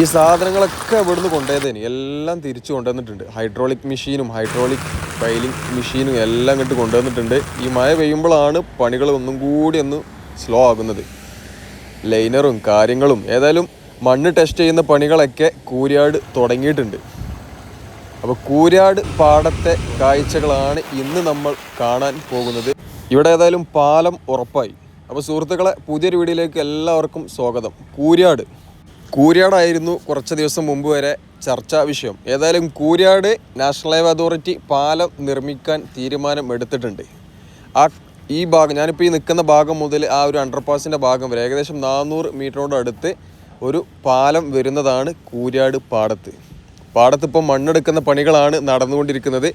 ഈ സാധനങ്ങളൊക്കെ ഇവിടുന്ന് കൊണ്ടുപോയതേനി എല്ലാം തിരിച്ചു കൊണ്ടുവന്നിട്ടുണ്ട്. ഹൈഡ്രോളിക് മെഷീനും ഹൈഡ്രോളിക് ഫൈലിംഗ് മെഷീനും എല്ലാം ഇങ്ങോട്ട് കൊണ്ടുവന്നിട്ടുണ്ട്. ഈ മഴ പെയ്യുമ്പോഴാണ് പണികൾ ഒന്നും കൂടി ഒന്ന് സ്ലോ ആകുന്നത്. ലൈനറും കാര്യങ്ങളും ഏതായാലും മണ്ണ് ടെസ്റ്റ് ചെയ്യുന്ന പണികളൊക്കെ കൂരിയാട് തുടങ്ങിയിട്ടുണ്ട്. അപ്പോൾ കൂരാട് പാടത്തെ കാഴ്ചകളാണ് ഇന്ന് നമ്മൾ കാണാൻ പോകുന്നത്. ഇവിടെ ഏതായാലും പാലം ഉറപ്പായി. അപ്പോൾ സുഹൃത്തുക്കളെ പുതിയൊരു വീഡിയോയിലേക്ക് എല്ലാവർക്കും സ്വാഗതം. കൂരാട് കൂരാടായിരുന്നു കുറച്ച് ദിവസം മുമ്പ് വരെ ചർച്ചാ വിഷയം. ഏതായാലും കൂര്യാട് നാഷണൽ ഹൈവേ അതോറിറ്റി പാലം നിർമ്മിക്കാൻ തീരുമാനം എടുത്തിട്ടുണ്ട്. ആ ഈ ഭാഗം ഞാനിപ്പോൾ ഈ നിൽക്കുന്ന ഭാഗം മുതൽ ആ ഒരു അണ്ടർപാസിന്റെ ഭാഗം വരെ ഏകദേശം നാനൂറ് മീറ്ററോട് അടുത്ത് ഒരു പാലം വരുന്നതാണ് കൂര്യാട് പാടത്ത്. പാടത്ത് ഇപ്പോൾ മണ്ണെടുക്കുന്ന പണികളാണ് നടന്നുകൊണ്ടിരിക്കുന്നത്.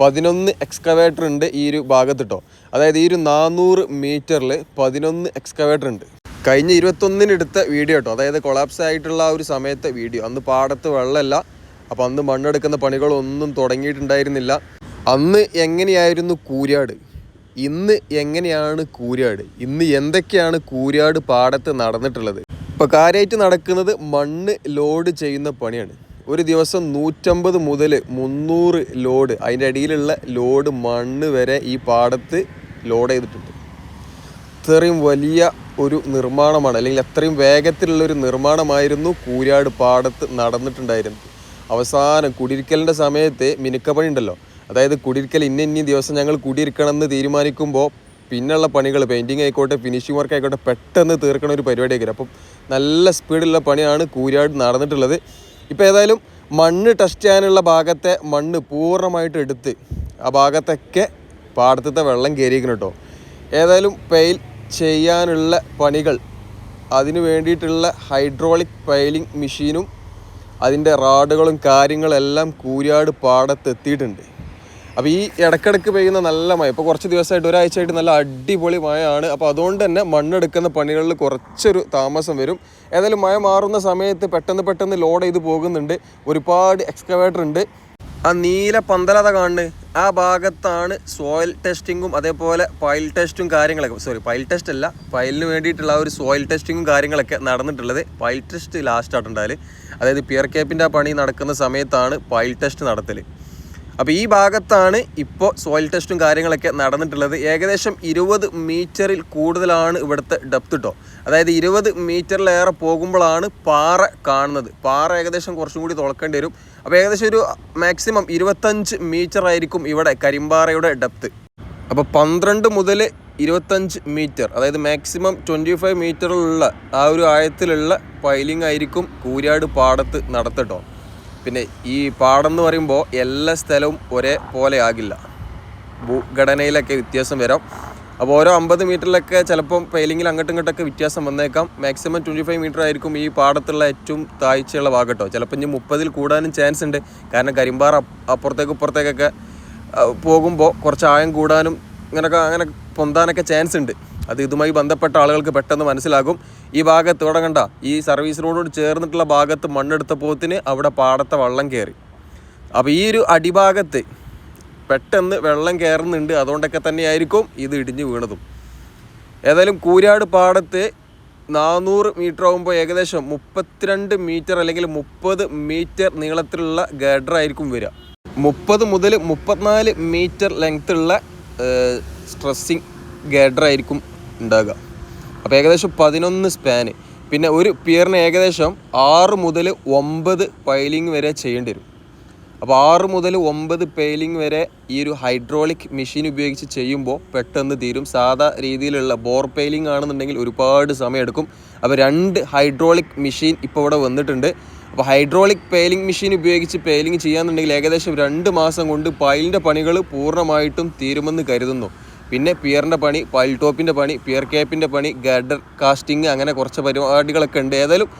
പതിനൊന്ന് എക്സ്കവേറ്റർ ഉണ്ട് ഈ ഒരു ഭാഗത്ത് കേട്ടോ അതായത് ഈ ഒരു നാനൂറ് മീറ്ററിൽ പതിനൊന്ന് എക്സ്കവേറ്റർ ഉണ്ട്. കഴിഞ്ഞ ഇരുപത്തൊന്നിന് എടുത്ത വീഡിയോ കേട്ടോ അതായത് കൊളാപ്സ് ആയിട്ടുള്ള ആ ഒരു സമയത്തെ വീഡിയോ അന്ന് പാടത്ത് വെള്ളമല്ല. അപ്പോൾ അന്ന് മണ്ണെടുക്കുന്ന പണികളൊന്നും തുടങ്ങിയിട്ടുണ്ടായിരുന്നില്ല. അന്ന് എങ്ങനെയായിരുന്നു കൂരാട് ഇന്ന് എങ്ങനെയാണ് കൂരാട് ഇന്ന് എന്തൊക്കെയാണ് കൂരാട് പാടത്ത് നടന്നിട്ടുള്ളത്? ഇപ്പോൾ കാര്യമായിട്ട് നടക്കുന്നത് മണ്ണ് ലോഡ് ചെയ്യുന്ന പണിയാണ്. ഒരു ദിവസം നൂറ്റമ്പത് മുതൽ മുന്നൂറ് ലോഡ് അതിന്റെ അടിയിലുള്ള ലോഡ് മണ്ണ് വരെ ഈ പാടത്ത് ലോഡ് ചെയ്തിട്ടുണ്ട്. ഇത്രയും വലിയ ഒരു നിർമ്മാണമാണ് അല്ലെങ്കിൽ അത്രയും വേഗത്തിലുള്ള ഒരു നിർമ്മാണമായിരുന്നു കൂരാട് പാടത്ത് നടന്നിട്ടുണ്ടായിരുന്നത്. അവസാനം കുടിയിരിക്കലിന്റെ സമയത്ത് മിനുക്കപ്പണി ഉണ്ടല്ലോ. അതായത് കുടിയിരിക്കൽ ഇന്ന ഇന്ന ദിവസം ഞങ്ങൾ കുടിയിരിക്കണം എന്ന് തീരുമാനിക്കുമ്പോൾ പിന്നുള്ള പണികൾ പെയിന്റിങ് ആയിക്കോട്ടെ ഫിനിഷിംഗ് വർക്ക് ആയിക്കോട്ടെ പെട്ടെന്ന് തീർക്കണ ഒരു പരിപാടിയൊക്കെ അപ്പം നല്ല സ്പീഡുള്ള പണിയാണ് കൂരാട് നടന്നിട്ടുള്ളത്. ഇപ്പോൾ ഏതായാലും മണ്ണ് ടെസ്റ്റ് ചെയ്യാനുള്ള ഭാഗത്തെ മണ്ണ് പൂർണമായിട്ട് എടുത്ത് ആ ഭാഗത്തൊക്കെ പാടത്തത്തെ വെള്ളം കയറിയിരിക്കണം കേട്ടോ. ഏതായാലും പെയിൽ ചെയ്യാനുള്ള പണികൾ അതിനു വേണ്ടിയിട്ടുള്ള ഹൈഡ്രോളിക് പൈലിംഗ് മെഷീനും അതിന്റെ റാഡുകളും കാര്യങ്ങളെല്ലാം കൂരിയാട് പാടത്ത് എത്തിയിട്ടുണ്ട്. അപ്പോൾ ഈ ഇടക്കിടക്ക് പെയ്യുന്ന നല്ല മഴ ഇപ്പോൾ കുറച്ച് ദിവസമായിട്ട് ഒരാഴ്ചയായിട്ട് നല്ല അടിപൊളി മഴയാണ്. അപ്പോൾ അതുകൊണ്ട് തന്നെ മണ്ണെടുക്കുന്ന പണികളിൽ കുറച്ചൊരു താമസം വരും. ഏതായാലും മഴ മാറുന്ന സമയത്ത് പെട്ടെന്ന് പെട്ടെന്ന് ലോഡ് ചെയ്ത് പോകുന്നുണ്ട്. ഒരുപാട് എക്സ്കവേറ്റർ ഉണ്ട്. ആ നീല പന്തലത കാണുന്നത്? ആ ഭാഗത്താണ് സോയിൽ ടെസ്റ്റിങ്ങും അതേപോലെ പൈൽ ടെസ്റ്റും കാര്യങ്ങളൊക്കെ. സോറി പൈൽ ടെസ്റ്റ് അല്ല പൈലിന് വേണ്ടിയിട്ടുള്ള ഒരു സോയിൽ ടെസ്റ്റിങ്ങും കാര്യങ്ങളൊക്കെ നടന്നിട്ടുള്ളത്. പൈൽ ടെസ്റ്റ് ലാസ്റ്റ് ആയിട്ടുണ്ടായാൽ അതായത് പിയർ കേപ്പിന്റെ ആ പണി നടക്കുന്ന സമയത്താണ് പൈൽ ടെസ്റ്റ് നടത്തൽ അപ്പോൾ ഈ ഭാഗത്താണ് ഇപ്പോൾ സോയിൽ ടെസ്റ്റും കാര്യങ്ങളൊക്കെ നടന്നിട്ടുള്ളത്. ഏകദേശം ഇരുപത് മീറ്ററിൽ കൂടുതലാണ് ഇവിടുത്തെ ഡെപ്ത് കേട്ടോ അതായത് ഇരുപത് മീറ്ററിലേറെ പോകുമ്പോഴാണ് പാറ കാണുന്നത്. പാറ ഏകദേശം കുറച്ചും കൂടി തുളക്കേണ്ടി വരും. അപ്പോൾ ഏകദേശം ഒരു മാക്സിമം ഇരുപത്തഞ്ച് മീറ്റർ ആയിരിക്കും ഇവിടെ കരിമ്പാറയുടെ ഡെപ്ത്. അപ്പോൾ പന്ത്രണ്ട് മുതൽ ഇരുപത്തഞ്ച് മീറ്റർ അതായത് മാക്സിമം ട്വന്റി ഫൈവ് മീറ്ററിലുള്ള ആ ഒരു ആഴത്തിലുള്ള പൈലിംഗ് ആയിരിക്കും കൂരാട് പാടത്ത് നടത്തട്ടോ. പിന്നെ ഈ പാടം എന്ന് പറയുമ്പോൾ എല്ലാ സ്ഥലവും ഒരേ പോലെ ആകില്ല. ഭൂഘടനയിലൊക്കെ വ്യത്യാസം വരാം. അപ്പോൾ ഓരോ അമ്പത് മീറ്ററിലൊക്കെ ചിലപ്പം പെയിലിങ്ങിൽ അങ്ങോട്ടും ഇങ്ങോട്ടൊക്കെ വ്യത്യാസം വന്നേക്കാം. മാക്സിമം ട്വന്റി ഫൈവ് മീറ്റർ ആയിരിക്കും ഈ പാടത്തുള്ള ഏറ്റവും താഴ്ചയുള്ള ഭാഗം കേട്ടോ. ചിലപ്പോൾ ഇനി മുപ്പതിൽ കൂടാനും ചാൻസ് ഉണ്ട്. കാരണം കരിമ്പാറ അപ്പ- അപ്പുറത്തേക്ക് ഇപ്പുറത്തേക്കൊക്കെ പോകുമ്പോൾ കുറച്ച് ആയം കൂടാനും ഇങ്ങനെയൊക്കെ അങ്ങനെ പൊന്താനൊക്കെ ചാൻസ് ഉണ്ട്. അത് ഇതുമായി ബന്ധപ്പെട്ട ആളുകൾക്ക് പെട്ടെന്ന് മനസ്സിലാകും. ഈ ഭാഗത്ത് ഇവിടെ കണ്ട ഈ സർവീസ് റോഡോട് ചേർന്നിട്ടുള്ള ഭാഗത്ത് മണ്ണെടുത്ത പോത്തിന് അവിടെ പാടത്തെ വള്ളം കയറി അപ്പോൾ ഈ ഒരു അടിഭാഗത്ത് പെട്ടെന്ന് വെള്ളം കയറുന്നുണ്ട്. അതുകൊണ്ടൊക്കെ തന്നെയായിരിക്കും ഇത് ഇടിഞ്ഞു വീണതും. ഏതായാലും കൂരാട് പാടത്ത് നാനൂറ് മീറ്റർ ആകുമ്പോൾ ഏകദേശം മുപ്പത്തിരണ്ട് മീറ്റർ അല്ലെങ്കിൽ മുപ്പത് മീറ്റർ നീളത്തിലുള്ള ഗഡർ ആയിരിക്കും വരിക. മുപ്പത് മുതൽ മുപ്പത്തിനാല് മീറ്റർ ലെങ്ത്തുള്ള സ്ട്രെസ്സിങ് ഗഡർ ആയിരിക്കും ഉണ്ടാകുക. അപ്പോൾ ഏകദേശം പതിനൊന്ന് സ്പാന് പിന്നെ ഒരു പിയറിന് ഏകദേശം ആറ് മുതൽ ഒമ്പത് പൈലിംഗ് വരെ ചെയ്യേണ്ടി വരും. അപ്പോൾ ആറ് മുതൽ ഒമ്പത് പെയിലിംഗ് വരെ ഈ ഒരു ഹൈഡ്രോളിക് മെഷീൻ ഉപയോഗിച്ച് ചെയ്യുമ്പോൾ പെട്ടെന്ന് തീരും. സാധാ രീതിയിലുള്ള ബോർ പെയിലിംഗ് ആണെന്നുണ്ടെങ്കിൽ ഒരുപാട് സമയമെടുക്കും അപ്പോൾ രണ്ട് ഹൈഡ്രോളിക് മെഷീൻ ഇപ്പോൾ ഇവിടെ വന്നിട്ടുണ്ട്. അപ്പോൾ ഹൈഡ്രോളിക് പെയിലിംഗ് മെഷീൻ ഉപയോഗിച്ച് പെയിലിംഗ് ചെയ്യാന്നുണ്ടെങ്കിൽ ഏകദേശം രണ്ട് മാസം കൊണ്ട് പൈലിന്റെ പണികൾ പൂർണമായിട്ടും തീരുമെന്ന് കരുതുന്നു. പിന്നെ പിയറിന്റെ പണി പൈൽ ടോപ്പിന്റെ പണി പിയർ കേപ്പിന്റെ പണി ഗഡർ കാസ്റ്റിംഗ് അങ്ങനെ കുറച്ച് പരിപാടികളൊക്കെ ഉണ്ട്. ഏതായാലും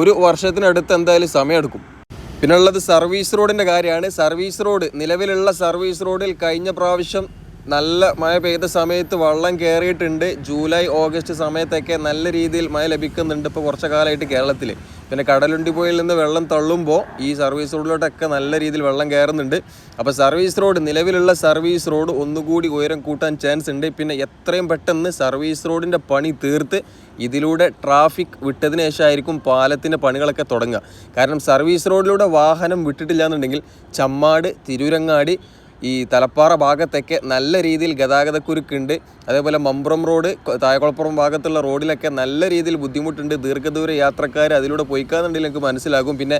ഒരു വർഷത്തിനടുത്ത് എന്തായാലും സമയമെടുക്കും പിന്നെ ഉള്ളത് സർവീസ് റോഡിന്റെ കാര്യമാണ്. സർവീസ് റോഡ് നിലവിലുള്ള സർവീസ് റോഡിൽ കഴിഞ്ഞ പ്രാവശ്യം നല്ല മഴ പെയ്ത സമയത്ത് വെള്ളം കയറിയിട്ടുണ്ട്. ജൂലൈ ഓഗസ്റ്റ് സമയത്തൊക്കെ നല്ല രീതിയിൽ മഴ ലഭിക്കുന്നുണ്ട് ഇപ്പോൾ കുറച്ച് കാലമായിട്ട് കേരളത്തിൽ പിന്നെ കടലുണ്ടി പോയിൽ നിന്ന് വെള്ളം തള്ളുമ്പോൾ ഈ സർവീസ് റോഡിലോട്ടൊക്കെ നല്ല രീതിയിൽ വെള്ളം കയറുന്നുണ്ട്. അപ്പോൾ സർവീസ് റോഡ് നിലവിലുള്ള സർവീസ് റോഡ് ഒന്നുകൂടി ഉയരം കൂട്ടാൻ ചാൻസ് ഉണ്ട്. പിന്നെ എത്രയും പെട്ടെന്ന് സർവീസ് റോഡിന്റെ പണി തീർത്ത് ഇതിലൂടെ ട്രാഫിക് വിട്ടതിന് ശേഷമായിരിക്കും പാലത്തിന്റെ പണികളൊക്കെ തുടങ്ങുക. കാരണം സർവീസ് റോഡിലൂടെ വാഹനം വിട്ടിട്ടില്ല എന്നുണ്ടെങ്കിൽ ചമ്മാട് തിരൂരങ്ങാടി ഈ തലപ്പാറ ഭാഗത്തൊക്കെ നല്ല രീതിയിൽ ഗതാഗതക്കുരുക്കുണ്ട്. അതേപോലെ മമ്പ്രം റോഡ് തായകുളപ്പുറം ഭാഗത്തുള്ള റോഡിലൊക്കെ നല്ല രീതിയിൽ ബുദ്ധിമുട്ടുണ്ട്. ദീർഘദൂര യാത്രക്കാർ അതിലൂടെ പോയിക്കാന്നുണ്ടെങ്കിൽ നിങ്ങൾക്ക് മനസ്സിലാകും. പിന്നെ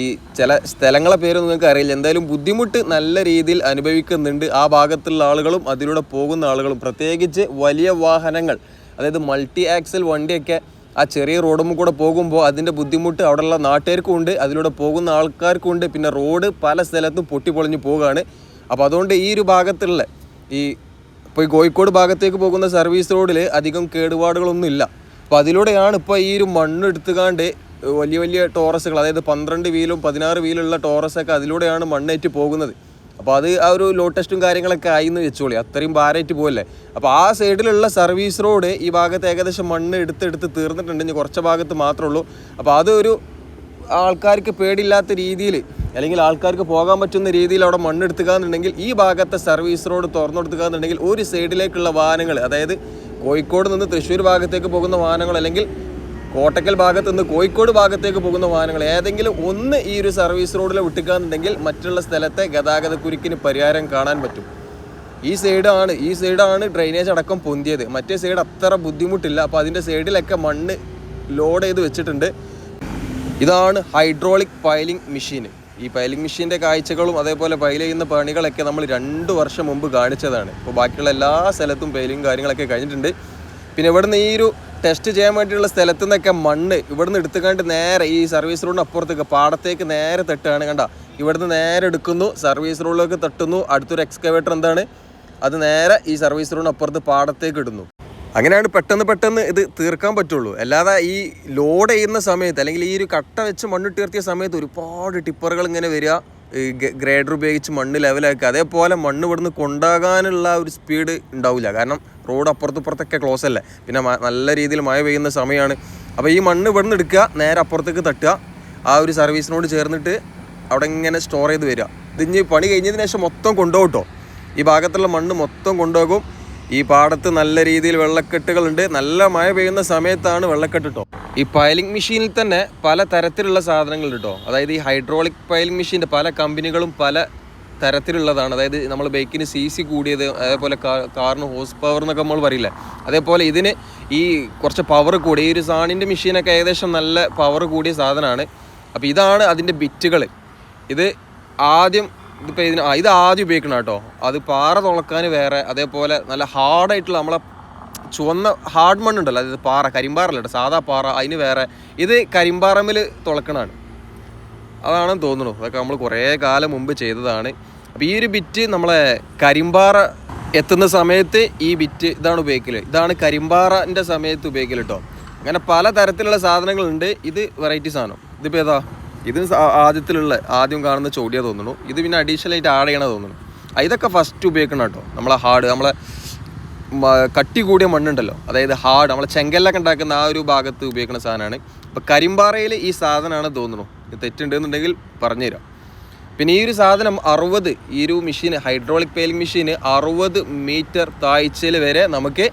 ഈ ചില സ്ഥലങ്ങളെ പേരൊന്നും നിങ്ങൾക്ക് അറിയില്ല. എന്തായാലും ബുദ്ധിമുട്ട് നല്ല രീതിയിൽ അനുഭവിക്കുന്നുണ്ട്. ആ ഭാഗത്തുള്ള ആളുകളും അതിലൂടെ പോകുന്ന ആളുകളും. പ്രത്യേകിച്ച് വലിയ വാഹനങ്ങൾ അതായത് മൾട്ടി ആക്സൽ വണ്ടിയൊക്കെ ആ ചെറിയ റോഡും കൂടെ പോകുമ്പോൾ അതിന്റെ ബുദ്ധിമുട്ട് അവിടെയുള്ള നാട്ടുകാർക്കും ഉണ്ട്. അതിലൂടെ പോകുന്ന ആൾക്കാർക്കും ഉണ്ട്. പിന്നെ റോഡ് പല സ്ഥലത്തും പൊട്ടിപ്പൊളിഞ്ഞ് പോവുകയാണ് അപ്പോൾ അതുകൊണ്ട് ഈ ഒരു ഭാഗത്തുള്ള ഈ ഇപ്പോൾ ഈ കോഴിക്കോട് ഭാഗത്തേക്ക് പോകുന്ന സർവീസ് റോഡിൽ അധികം കേടുപാടുകളൊന്നും ഇല്ല. അപ്പോൾ അതിലൂടെയാണ് ഇപ്പോൾ ഈ ഒരു മണ്ണ് എടുത്തുകാണ്ട് വലിയ വലിയ ടോറസുകൾ അതായത് പന്ത്രണ്ട് വീലും പതിനാറ് വീലുള്ള ടോറസൊക്കെ അതിലൂടെയാണ് മണ്ണേറ്റ് പോകുന്നത്. അപ്പോൾ അത് ആ ഒരു ലോ ടെസ്റ്റും കാര്യങ്ങളൊക്കെ ആയി എന്ന് വെച്ചോളി. അത്രയും ഭാരമായിട്ട് പോകല്ലേ അപ്പോൾ ആ സൈഡിലുള്ള സർവീസ് റോഡ് ഈ ഭാഗത്ത് ഏകദേശം മണ്ണ് എടുത്തെടുത്ത് തീർന്നിട്ടുണ്ട്. കുറച്ച് ഭാഗത്ത് മാത്രമേ ഉള്ളൂ. അപ്പോൾ അതൊരു ആൾക്കാർക്ക് പേടിയില്ലാത്ത രീതിയിൽ അല്ലെങ്കിൽ ആൾക്കാർക്ക് പോകാൻ പറ്റുന്ന രീതിയിൽ അവിടെ മണ്ണെടുത്തുകാന്നുണ്ടെങ്കിൽ ഈ ഭാഗത്തെ സർവീസ് റോഡ് തുറന്നു തുറന്നെടുത്തുകാന്നുണ്ടെങ്കിൽ ഒരു സൈഡിലേക്കുള്ള വാഹനങ്ങൾ അതായത് കോഴിക്കോട് നിന്ന് തൃശ്ശൂർ ഭാഗത്തേക്ക് പോകുന്ന വാഹനങ്ങൾ അല്ലെങ്കിൽ കോട്ടക്കൽ ഭാഗത്ത് നിന്ന് കോഴിക്കോട് ഭാഗത്തേക്ക് പോകുന്ന വാഹനങ്ങൾ ഏതെങ്കിലും ഒന്ന് ഈ ഒരു സർവീസ് റോഡിൽ വിട്ടുകാന്നുണ്ടെങ്കിൽ മറ്റുള്ള സ്ഥലത്തെ ഗതാഗതക്കുരുക്കിന് പരിഹാരം കാണാൻ പറ്റും. ഈ സൈഡാണ് ഈ സൈഡാണ് ഡ്രെയിനേജ് അടക്കം പൊന്തിയത്. മറ്റേ സൈഡ് അത്ര ബുദ്ധിമുട്ടില്ല. അപ്പോൾ അതിന്റെ സൈഡിലൊക്കെ മണ്ണ് ലോഡ് ചെയ്ത് വെച്ചിട്ടുണ്ട്. ഇതാണ് ഹൈഡ്രോളിക് പൈലിംഗ് മെഷീൻ. ഈ പൈലിംഗ് മെഷീന്റെ കാഴ്ചകളും അതേപോലെ പൈൽ ചെയ്യുന്ന പണികളൊക്കെ നമ്മൾ രണ്ട് വർഷം മുമ്പ് കാണിച്ചതാണ്. ഇപ്പോൾ ബാക്കിയുള്ള എല്ലാ സ്ഥലത്തും പൈലിംഗ് കാര്യങ്ങളൊക്കെ കഴിഞ്ഞിട്ടുണ്ട്. പിന്നെ ഇവിടുന്ന് ഈ ഒരു ടെസ്റ്റ് ചെയ്യാൻ വേണ്ടിയുള്ള സ്ഥലത്തു നിന്നൊക്കെ മണ്ണ് ഇവിടുന്ന് എടുത്തുകൊണ്ട് നേരെ ഈ സർവീസ് റോഡിന് അപ്പുറത്തേക്ക് പാടത്തേക്ക് നേരെ തട്ടുകയാണ് കണ്ട. ഇവിടുന്ന് നേരെ എടുക്കുന്നു സർവീസ് റോഡിലേക്ക് തട്ടുന്നു. അടുത്തൊരു എക്സ്കവേറ്റർ എന്താണ്? അത് നേരെ ഈ സർവീസ് റോഡിന് അപ്പുറത്ത് പാടത്തേക്ക് ഇടുന്നു. അങ്ങനെയാണ് പെട്ടെന്ന് പെട്ടെന്ന് ഇത് തീർക്കാൻ പറ്റുള്ളൂ. അല്ലാതെ ഈ ലോഡ് ചെയ്യുന്ന സമയത്ത് അല്ലെങ്കിൽ ഈ ഒരു കട്ട വെച്ച് മണ്ണിട്ട് ഉയർത്തിയ സമയത്ത് ഒരുപാട് ടിപ്പറുകൾ ഇങ്ങനെ വരിക ഗ്രേഡർ ഉപയോഗിച്ച് മണ്ണ് ലെവലാക്കുക അതേപോലെ മണ്ണ് ഇവിടുന്ന് കൊണ്ടാകാനുള്ള ഒരു സ്പീഡ് ഉണ്ടാവില്ല. കാരണം റോഡ് അപ്പുറത്ത് ഇപ്പുറത്തൊക്കെ ക്ലോസ് അല്ലേ? പിന്നെ നല്ല രീതിയിൽ മഴ പെയ്യുന്ന സമയമാണ്. അപ്പോൾ ഈ മണ്ണ് ഇവിടുന്ന് എടുക്കുക നേരെ അപ്പുറത്തേക്ക് തട്ടുക. ആ ഒരു സർവീസിനോട് ചേർന്നിട്ട് അവിടെ ഇങ്ങനെ സ്റ്റോർ ചെയ്ത് വരിക. ഇതിഞ്ഞ് പണി കഴിഞ്ഞതിന് ശേഷം മൊത്തം കൊണ്ടുപോകട്ടോ ഈ ഭാഗത്തുള്ള മണ്ണ് മൊത്തം കൊണ്ടുപോകും. ഈ പാടത്ത് നല്ല രീതിയിൽ വെള്ളക്കെട്ടുകളുണ്ട്. നല്ല മഴ പെയ്യുന്ന സമയത്താണ് വെള്ളക്കെട്ട് കേട്ടോ ഈ പൈലിംഗ് മെഷീനിൽ തന്നെ പല തരത്തിലുള്ള സാധനങ്ങൾ കേട്ടോ അതായത് ഈ ഹൈഡ്രോളിക് പൈലിംഗ് മെഷീന്റെ പല കമ്പനികളും പല തരത്തിലുള്ളതാണ്. അതായത് നമ്മൾ ബൈക്കിന് സി സി കൂടിയത് അതേപോലെ കാറിന് ഹോസ് പവർ എന്നൊക്കെ നമ്മൾ പറയില്ല. അതേപോലെ ഇതിന് ഈ കുറച്ച് പവർ കൂടി. ഈ ഒരു സാണിന്റെ മെഷീനൊക്കെ ഏകദേശം നല്ല പവർ കൂടിയ സാധനമാണ്. അപ്പോൾ ഇതാണ് അതിന്റെ ബിറ്റുകൾ. ഇത് ആദ്യം ഇതിപ്പോൾ ഇതിന് ആ, ഇത് ആദ്യം ഉപയോഗിക്കണം കേട്ടോ. അത് പാറ തുളക്കാൻ വേറെ അതേപോലെ നല്ല ഹാർഡായിട്ടുള്ള നമ്മളെ ചുവന്ന ഹാർഡ് മണ്ണുണ്ടല്ലോ അതായത് പാറ കരിമ്പാറല്ല കേട്ടോ സാധാ പാറ അതിന് വേറെ. ഇത് കരിമ്പാറമ്മിൽ തുളക്കണതാണ് അതാണെന്ന് തോന്നുന്നു. അതൊക്കെ നമ്മൾ കുറേ കാലം മുമ്പ് ചെയ്തതാണ്. അപ്പോൾ ഈ ഒരു ബിറ്റ് നമ്മളെ കരിമ്പാറ എത്തുന്ന സമയത്ത് ഈ ബിറ്റ് ഇതാണ് ഉപയോഗിക്കൽ. ഇതാണ് കരിമ്പാറന്റെ സമയത്ത് ഉപയോഗിക്കൽ കേട്ടോ. അങ്ങനെ പല തരത്തിലുള്ള സാധനങ്ങളുണ്ട്. ഇത് വെറൈറ്റി സാധനം. ഇതിപ്പോൾ ഏതാ? ഇത് സ- ആദ്യത്തിലുള്ള ആദ്യം കാണുന്ന ചോടിയാ തോന്നുന്നു. ഇത് പിന്നെ അഡീഷണൽ ആയിട്ട് ആഡ് ചെയ്യണ തോന്നുന്നു. ഇതൊക്കെ ഫസ്റ്റ് ഉപയോഗിക്കണം കേട്ടോ. നമ്മളെ ഹാർഡ് നമ്മളെ കട്ടി കൂടിയ മണ്ണുണ്ടല്ലോ. അതായത് ഹാർഡ് നമ്മളെ ചെങ്കല്ലൊക്കെ ഉണ്ടാക്കുന്ന ആ ഒരു ഭാഗത്ത് ഉപയോഗിക്കുന്ന സാധനമാണ്. അപ്പോൾ കരിമ്പാറയിൽ ഈ സാധനമാണ് തോന്നുന്നു. തെറ്റുണ്ടെന്നുണ്ടെങ്കിൽ പറഞ്ഞുതരാം. പിന്നെ ഈ ഒരു സാധനം അറുപത് ഈ ഒരു മെഷീൻ ഹൈഡ്രോളിക് പെയിൽ മെഷീന് അറുപത് മീറ്റർ താഴ്ചയിൽ വരെ നമുക്ക്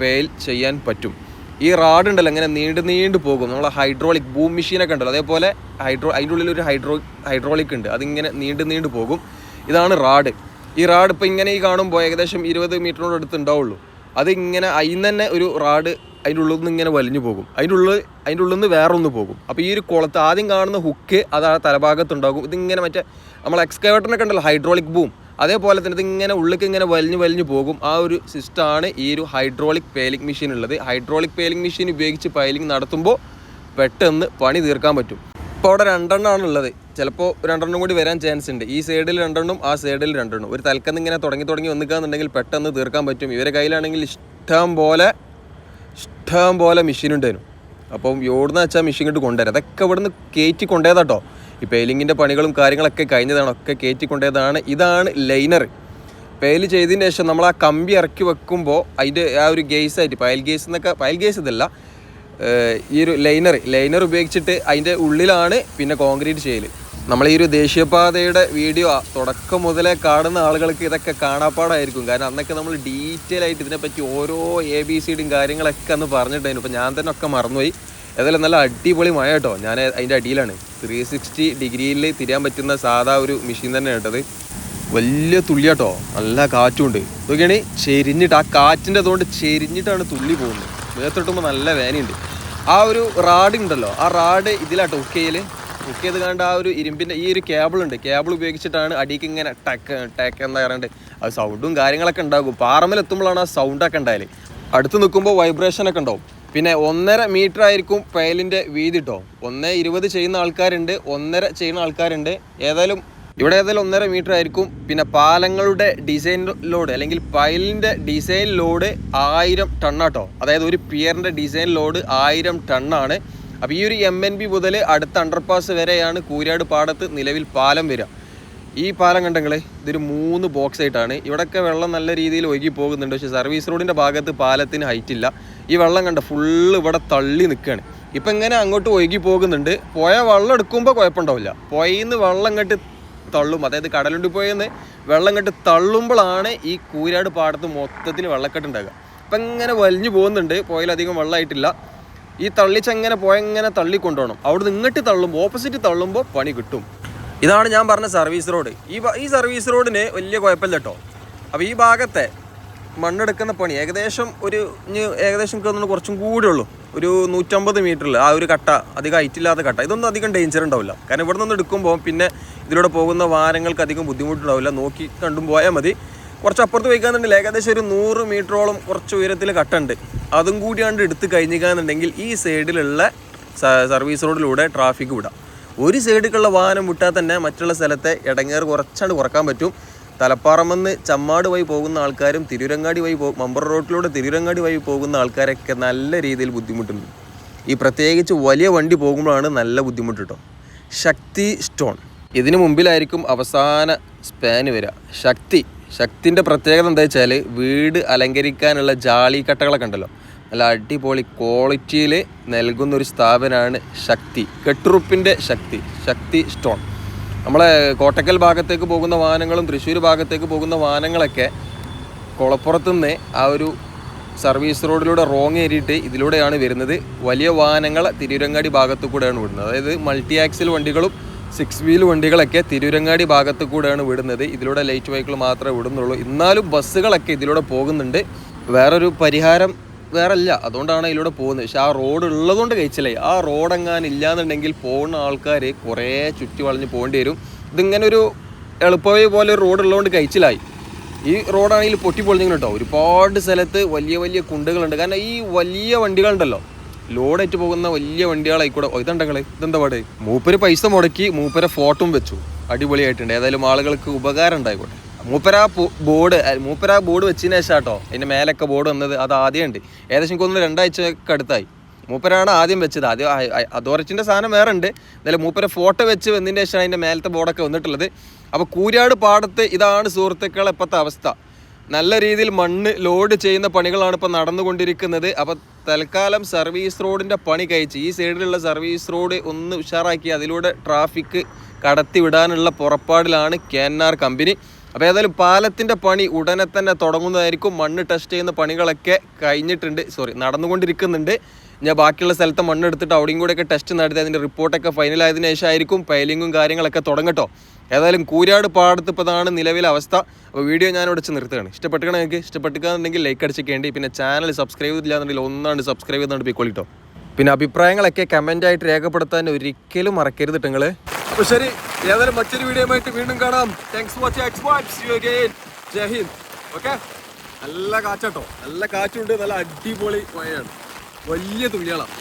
പെയിൽ ചെയ്യാൻ പറ്റും. ഈ റാഡ് ഉണ്ടല്ലോ ഇങ്ങനെ നീണ്ട് നീണ്ട് പോകും. നമ്മളെ ഹൈഡ്രോളിക് ബൂം മെഷീനൊക്കെ ഉണ്ടല്ലോ അതേപോലെ ഹൈഡ്രോ അതിന്റെ ഉള്ളിൽ ഒരു ഹൈഡ്രോ ഹൈഡ്രോളിക് ഉണ്ട്. അതിങ്ങനെ നീണ്ട് നീണ്ട് പോകും. ഇതാണ് റാഡ്. ഈ റാഡ് ഇപ്പോൾ ഇങ്ങനെ ഈ കാണുമ്പോൾ ഏകദേശം ഇരുപത് മീറ്ററിനോട് അടുത്ത് ഉണ്ടാവുള്ളൂ. അത് ഇങ്ങനെ അതിൽ തന്നെ ഒരു റാഡ് അതിന്റെ ഉള്ളിൽ നിന്ന് ഇങ്ങനെ വലിഞ്ഞു പോകും. അതിന്റെ ഉള്ളിൽ അതിന്റെ ഉള്ളിൽ നിന്ന് വേറെ ഒന്ന് പോകും. അപ്പോൾ ഈ ഒരു കുളത്ത് ആദ്യം കാണുന്ന ഹുക്ക് അത് ആ തലഭാഗത്തുണ്ടാകും ഇതിങ്ങനെ മറ്റേ നമ്മൾ എക്സ്കവേറ്ററിനൊക്കെ ഉണ്ടല്ലോ ഹൈഡ്രോളിക് ബൂം അതേപോലെ തന്നെ ഇതിങ്ങനെ ഉള്ളിലേക്ക് ഇങ്ങനെ വലിഞ്ഞു വലിഞ്ഞു പോകും. ആ ഒരു സിസ്റ്റമാണ് ഈ ഒരു ഹൈഡ്രോളിക് പേലിംഗ് മെഷീൻ ഉള്ളത്. ഹൈഡ്രോളിക് പേലിംഗ് മെഷീൻ ഉപയോഗിച്ച് പൈലിംഗ് നടത്തുമ്പോൾ പെട്ടെന്ന് പണി തീർക്കാൻ പറ്റും. ഇപ്പോൾ അവിടെ രണ്ടെണ്ണമാണ് ഉള്ളത്. ചിലപ്പോൾ രണ്ടെണ്ണം കൂടി വരാൻ ചാൻസ് ഉണ്ട്. ഈ സൈഡിൽ രണ്ടെണ്ണം ആ സൈഡിൽ രണ്ടെണ്ണം. ഒരു തൽക്കന്ന് ഇങ്ങനെ തുടങ്ങി തുടങ്ങി വന്നിക്കാന്നുണ്ടെങ്കിൽ പെട്ടെന്ന് തീർക്കാൻ പറ്റും. ഇവരെ കയ്യിലാണെങ്കിൽ ഇഷ്ടം പോലെ ഇഷ്ടം പോലെ മെഷീൻ ഉണ്ടായിരുന്നു അപ്പം എവിടുന്ന് വെച്ചാൽ മെഷീൻ ഇങ്ങോട്ട് കൊണ്ടുവരാം. അതൊക്കെ ഇവിടുന്ന് കയറ്റി കൊണ്ടുപോയതാട്ടോ. ഈ പെയിലിങ്ങിന്റെ പണികളും കാര്യങ്ങളൊക്കെ കഴിഞ്ഞതാണ് ഒക്കെ കയറ്റിക്കൊണ്ടതാണ് ഇതാണ് ലൈനർ പെയിൽ ചെയ്തതിന് ശേഷം നമ്മൾ ആ കമ്പി ഇറക്കി വെക്കുമ്പോൾ അതിന്റെ ആ ഒരു ഗേസായിട്ട് പയൽ ഗേസ് എന്നൊക്കെ പയൽ ഗേസ് ഇതല്ല ഈ ഒരു ലൈനർ ലൈനർ ഉപയോഗിച്ചിട്ട് അതിന്റെ ഉള്ളിലാണ് പിന്നെ കോൺക്രീറ്റ് ചെയ്യൽ നമ്മൾ ഈ ഒരു ദേശീയപാതയുടെ വീഡിയോ തുടക്കം മുതലേ കാണുന്ന ആളുകൾക്ക് ഇതൊക്കെ കാണാപ്പാടായിരിക്കും. കാരണം അന്നൊക്കെ നമ്മൾ ഡീറ്റെയിൽ ആയിട്ട് ഇതിനെപ്പറ്റി ഓരോ എ ബി സിയുടെയും കാര്യങ്ങളൊക്കെ അന്ന് പറഞ്ഞിട്ടുണ്ടായിരുന്നു. ഇപ്പം ഞാൻ തന്നെ ഒക്കെ മറന്നുപോയി. ഏതായാലും നല്ല അടിപൊളി മഴ കേട്ടോ. ഞാൻ അതിന്റെ അടിയിലാണ്. ത്രീ സിക്സ്റ്റി ഡിഗ്രിയിൽ തിരിയാൻ പറ്റുന്ന സാധാ ഒരു മെഷീൻ തന്നെ കേട്ടത്. വലിയ തുള്ളി കേട്ടോ. നല്ല കാറ്റുണ്ട്. ഇതൊക്കെയാണ് ചെരിഞ്ഞിട്ട് ആ കാറ്റിന്റെ അതുകൊണ്ട് ചെരിഞ്ഞിട്ടാണ് തുള്ളി പോകുന്നത്. മേത്തൊട്ടുമ്പോൾ നല്ല വേനയുണ്ട്. ആ ഒരു റാഡ് ഉണ്ടല്ലോ ആ റാഡ് ഇതിലാട്ടോ ഉക്കയിൽ ഹുക്ക് ചെയ്ത് കണ്ട് ആ ഒരു ഇരുമ്പിന്റെ ഈ ഒരു കേബിൾ ഉണ്ട്. കേബിൾ ഉപയോഗിച്ചിട്ടാണ് അടിക്ക് ഇങ്ങനെ ടക്ക് ടക്ക് എന്താ പറയുന്നത് ആ സൗണ്ടും കാര്യങ്ങളൊക്കെ ഉണ്ടാകും. പാറമലെത്തുമ്പോഴാണ് ആ സൗണ്ടൊക്കെ ഉണ്ടായാൽ അടുത്ത് നിൽക്കുമ്പോൾ വൈബ്രേഷൻ ഒക്കെ ഉണ്ടാവും. പിന്നെ ഒന്നര മീറ്റർ ആയിരിക്കും പയലിന്റെ വീതി കേട്ടോ ഒന്ന് ഇരുപത് ചെയ്യുന്ന ആൾക്കാരുണ്ട് ഒന്നര ചെയ്യുന്ന ആൾക്കാരുണ്ട്. ഏതായാലും ഇവിടെ ഏതായാലും ഒന്നര മീറ്റർ ആയിരിക്കും. പിന്നെ പാലങ്ങളുടെ ഡിസൈൻ ലോഡ് അല്ലെങ്കിൽ പയലിന്റെ ഡിസൈൻ ലോഡ് ആയിരം ടണ്ണാട്ടോ അതായത് ഒരു പിയറിന്റെ ഡിസൈൻ ലോഡ് ആയിരം ടണ്ണാണ് അപ്പോൾ ഈ ഒരു എം എൻ ബി മുതൽ അടുത്ത അണ്ടർപാസ് വരെയാണ് കൂരാട് പാടത്ത് നിലവിൽ പാലം വരിക. ഈ പാലം കണ്ടെങ്കിലേ ഇതൊരു മൂന്ന് ബോക്സ് ആയിട്ടാണ്. ഇവിടെയൊക്കെ വെള്ളം നല്ല രീതിയിൽ ഒഴുകി പോകുന്നുണ്ട്. പക്ഷേ സർവീസ് റോഡിന്റെ ഭാഗത്ത് പാലത്തിന് ഹൈറ്റ് ഇല്ല. ഈ വെള്ളം കണ്ട ഫുള്ള് ഇവിടെ തള്ളി നിൽക്കുകയാണ് ഇപ്പം ഇങ്ങനെ അങ്ങോട്ട് ഒഴുകി പോകുന്നുണ്ട്. പോയ വെള്ളം എടുക്കുമ്പോൾ കുഴപ്പമുണ്ടാവില്ല. പോയിന്ന് വെള്ളം ഇങ്ങോട്ട് തള്ളും. അതായത് കടലുണ്ടി പോയെന്ന് വെള്ളം ഇങ്ങോട്ട് തള്ളുമ്പോഴാണ് ഈ കൂരാട് പാടത്ത് മൊത്തത്തിൽ വെള്ളക്കെട്ട് ഉണ്ടാകുക ഇപ്പം ഇങ്ങനെ വലിഞ്ഞു പോകുന്നുണ്ട്. പോയാലധികം വെള്ളമായിട്ടില്ല. ഈ തള്ളിച്ചങ്ങനെ പോയങ്ങനെ തള്ളിക്കൊണ്ടുപോകണം. അവിടുന്ന് ഇങ്ങോട്ട് തള്ളുമ്പോൾ ഓപ്പോസിറ്റ് തള്ളുമ്പോൾ പണി കിട്ടും. ഇതാണ് ഞാൻ പറഞ്ഞ സർവീസ് റോഡ് ഈ ഈ സർവീസ് റോഡിന് വലിയ കുഴപ്പമില്ല കേട്ടോ അപ്പോൾ ഈ ഭാഗത്തെ മണ്ണെടുക്കുന്ന പണി ഏകദേശം ഒരു ഏകദേശം തോന്നുന്നു കുറച്ചും കൂടെ ഉള്ളൂ. ഒരു നൂറ്റമ്പത് മീറ്ററിൽ ആ ഒരു കട്ട അധികം ഹൈറ്റ് ഇല്ലാത്ത കട്ട. ഇതൊന്നും അധികം ഡേഞ്ചർ ഉണ്ടാവില്ല. കാരണം ഇവിടെ നിന്ന് എടുക്കുമ്പോൾ പിന്നെ ഇതിലൂടെ പോകുന്ന വാരങ്ങൾക്ക് അധികം ബുദ്ധിമുട്ടുണ്ടാവില്ല. നോക്കി കണ്ടും പോയാൽ മതി. കുറച്ച് അപ്പുറത്ത് വയ്ക്കാന്നുണ്ടെങ്കിൽ ഏകദേശം ഒരു നൂറ് മീറ്ററോളം കുറച്ച് ഉയരത്തിൽ കട്ടുണ്ട് അതും കൂടിയാണ്ട് എടുത്ത് കഴിഞ്ഞിക്കാന്നുണ്ടെങ്കിൽ ഈ സൈഡിലുള്ള സർവീസ് റോഡിലൂടെ ട്രാഫിക് വിടാം. ഒരു സൈഡിലേക്കുള്ള വാഹനം വിട്ടാൽ തന്നെ മറ്റുള്ള സ്ഥലത്തെ ഇടങ്ങേറ് കുറച്ചാണ്ട് കുറയ്ക്കാൻ പറ്റും. തലപ്പാറമെന്ന് ചമ്മാട് വഴി പോകുന്ന ആൾക്കാരും തിരുരങ്ങാടി വഴി പോ മമ്പർ റോഡിലൂടെ തിരുരങ്ങാടി വഴി പോകുന്ന ആൾക്കാരൊക്കെ നല്ല രീതിയിൽ ബുദ്ധിമുട്ടുണ്ട്. ഈ പ്രത്യേകിച്ച് വലിയ വണ്ടി പോകുമ്പോഴാണ് നല്ല ബുദ്ധിമുട്ട് കേട്ടോ ശക്തി സ്റ്റോൺ. ഇതിനു മുമ്പിലായിരിക്കും അവസാന സ്പാന് വരിക. ശക്തി. ശക്തിന്റെ പ്രത്യേകത എന്താ വെച്ചാൽ വീട് അലങ്കരിക്കാനുള്ള ജാളിക്കട്ടകളൊക്കെ ഉണ്ടല്ലോ. നല്ല അടിപൊളി ക്വാളിറ്റിയിൽ നൽകുന്ന ഒരു സ്ഥാപനമാണ് ശക്തി കെട്ടുറുപ്പിന്റെ ശക്തി ശക്തി സ്റ്റോൺ. നമ്മളെ കോട്ടക്കൽ ഭാഗത്തേക്ക് പോകുന്ന വാഹനങ്ങളും തൃശ്ശൂർ ഭാഗത്തേക്ക് പോകുന്ന വാഹനങ്ങളൊക്കെ കുളപ്പുറത്തു നിന്ന് ആ ഒരു സർവീസ് റോഡിലൂടെ റോങ് ഏരിയിട്ട് ഇതിലൂടെയാണ് വരുന്നത്. വലിയ വാഹനങ്ങൾ തിരൂരങ്ങാടി ഭാഗത്തു കൂടെയാണ് വിടുന്നത്. അതായത് മൾട്ടി ആക്സിൽ വണ്ടികളും സിക്സ് വീൽ വണ്ടികളൊക്കെ തിരൂരങ്ങാടി ഭാഗത്തു കൂടെയാണ് വിടുന്നത്. ഇതിലൂടെ ലൈറ്റ് വെഹിക്കിൾ മാത്രമേ വിടുന്നുള്ളൂ. എന്നാലും ബസ്സുകളൊക്കെ ഇതിലൂടെ പോകുന്നുണ്ട്. വേറൊരു പരിഹാരം വേറെ അല്ല അതുകൊണ്ടാണ് ഇതിലൂടെ പോകുന്നത്. പക്ഷെ ആ റോഡ് ഉള്ളതുകൊണ്ട് കഴിച്ചില്ലേ? ആ റോഡ് എങ്ങാനും ഇല്ലാന്നുണ്ടെങ്കിൽ പോകുന്ന ആൾക്കാർ കുറേ ചുറ്റി വളഞ്ഞ് പോകേണ്ടി വരും. ഇതിങ്ങനെ ഒരു എളുപ്പവേ പോലെ ഒരു റോഡ് ഉള്ളതുകൊണ്ട് കഴിച്ചിലായി. ഈ റോഡാണെങ്കിൽ പൊട്ടി പൊളിഞ്ഞിങ്ങനെ കേട്ടോ. ഒരുപാട് സ്ഥലത്ത് വലിയ വലിയ കുണ്ടുകളുണ്ട്. കാരണം ഈ വലിയ വണ്ടികളുണ്ടല്ലോ. ലോഡായിട്ട് പോകുന്ന വലിയ വണ്ടികളായിക്കൂടെ. ഇതുണ്ടെങ്കിൽ ഇതെന്താ പാട്? മൂപ്പര് പൈസ മുടക്കി മൂപ്പരെ ഫോട്ടോയും വെച്ചു. അടിപൊളിയായിട്ടുണ്ട്. ഏതായാലും ആളുകൾക്ക് ഉപകാരം ഉണ്ടായിക്കോട്ടെ. മൂപ്പര ബോർഡ് മൂപ്പര ബോർഡ് വെച്ചതിന് ശേഷം കേട്ടോ അതിന്റെ മേലൊക്കെ ബോർഡ് വന്നത് അത് ആദ്യം ഉണ്ട് ഏകദേശം ഒന്ന് തോന്നുന്നു രണ്ടാഴ്ചയൊക്കെ അടുത്തായി. മൂപ്പരാണ് ആദ്യം വെച്ചത്. ആദ്യം അതോറിറ്റിന്റെ സാധനം വേറെ ഉണ്ട്. എന്നാലും മൂപ്പര ഫോട്ടോ വെച്ച് വന്നതിന് ശേഷം അതിന്റെ മേലത്തെ ബോർഡൊക്കെ വന്നിട്ടുള്ളത്. അപ്പോൾ കൂരാട് പാടത്ത് ഇതാണ് സുഹൃത്തുക്കളെ ഇപ്പോഴത്തെ അവസ്ഥ. നല്ല രീതിയിൽ മണ്ണ് ലോഡ് ചെയ്യുന്ന പണികളാണ് ഇപ്പോൾ നടന്നുകൊണ്ടിരിക്കുന്നത്. അപ്പോൾ തൽക്കാലം സർവീസ് റോഡിന്റെ പണി കഴിച്ച് ഈ സൈഡിലുള്ള സർവീസ് റോഡ് ഒന്ന് ഉഷാറാക്കി അതിലൂടെ ട്രാഫിക് കടത്തി വിടാനുള്ള പുറപ്പാടിലാണ് കെ കമ്പനി. അപ്പോൾ ഏതായാലും പാലത്തിന്റെ പണി ഉടനെ തന്നെ തുടങ്ങുന്നതായിരിക്കും. മണ്ണ് ടെസ്റ്റ് ചെയ്യുന്ന പണികളൊക്കെ കഴിഞ്ഞിട്ടുണ്ട്. സോറി നടന്നുകൊണ്ടിരിക്കുന്നുണ്ട്. ഞാൻ ബാക്കിയുള്ള സ്ഥലത്തെ മണ്ണ് എടുത്തിട്ട് അവിടെയും കൂടെയൊക്കെ ടെസ്റ്റ് നടത്തി അതിന്റെ റിപ്പോർട്ടൊക്കെ ഫൈനലായതിനു ശേഷമായിരിക്കും പൈലിങ്ങും കാര്യങ്ങളൊക്കെ തുടങ്ങട്ടോ ഏതായാലും കൂരാട് പാടത്ത് ഇപ്പോൾ ഇതാണ് നിലവിലെ അവസ്ഥ. അപ്പോൾ വീഡിയോ ഞാൻ ഇവിടെ നിർത്തുകയാണ്. ഇഷ്ടപ്പെട്ടിക്കണ നിങ്ങൾക്ക് ഇഷ്ടപ്പെട്ടിക്കാന്നുണ്ടെങ്കിൽ ലൈക്ക് അടിച്ചേക്കേണ്ടി പിന്നെ ചാനൽ സബ്സ്ക്രൈബ് ചെയ്തില്ലാന്നുണ്ടെങ്കിൽ ഒന്നാണ് സബ്സ്ക്രൈബ് ചെയ്തുകൊണ്ട് പോയിക്കോളിട്ടോ പിന്നെ അഭിപ്രായങ്ങളൊക്കെ കമന്റായിട്ട് രേഖപ്പെടുത്താൻ ഒരിക്കലും മറക്കരുത് നിങ്ങൾ അപ്പോൾ ശരി ഏതായാലും മറ്റൊരു വീഡിയോ ആയിട്ട് വീണ്ടും കാണാം. താങ്ക്സ് വാച്ച് ജയ് ഹിന്ദ് ഓക്കെ നല്ല കാറ്റാട്ടോ നല്ല കാറ്റുണ്ട് നല്ല അടിപൊളി മഴയാണ്. വലിയ തുള്ളികളാണ്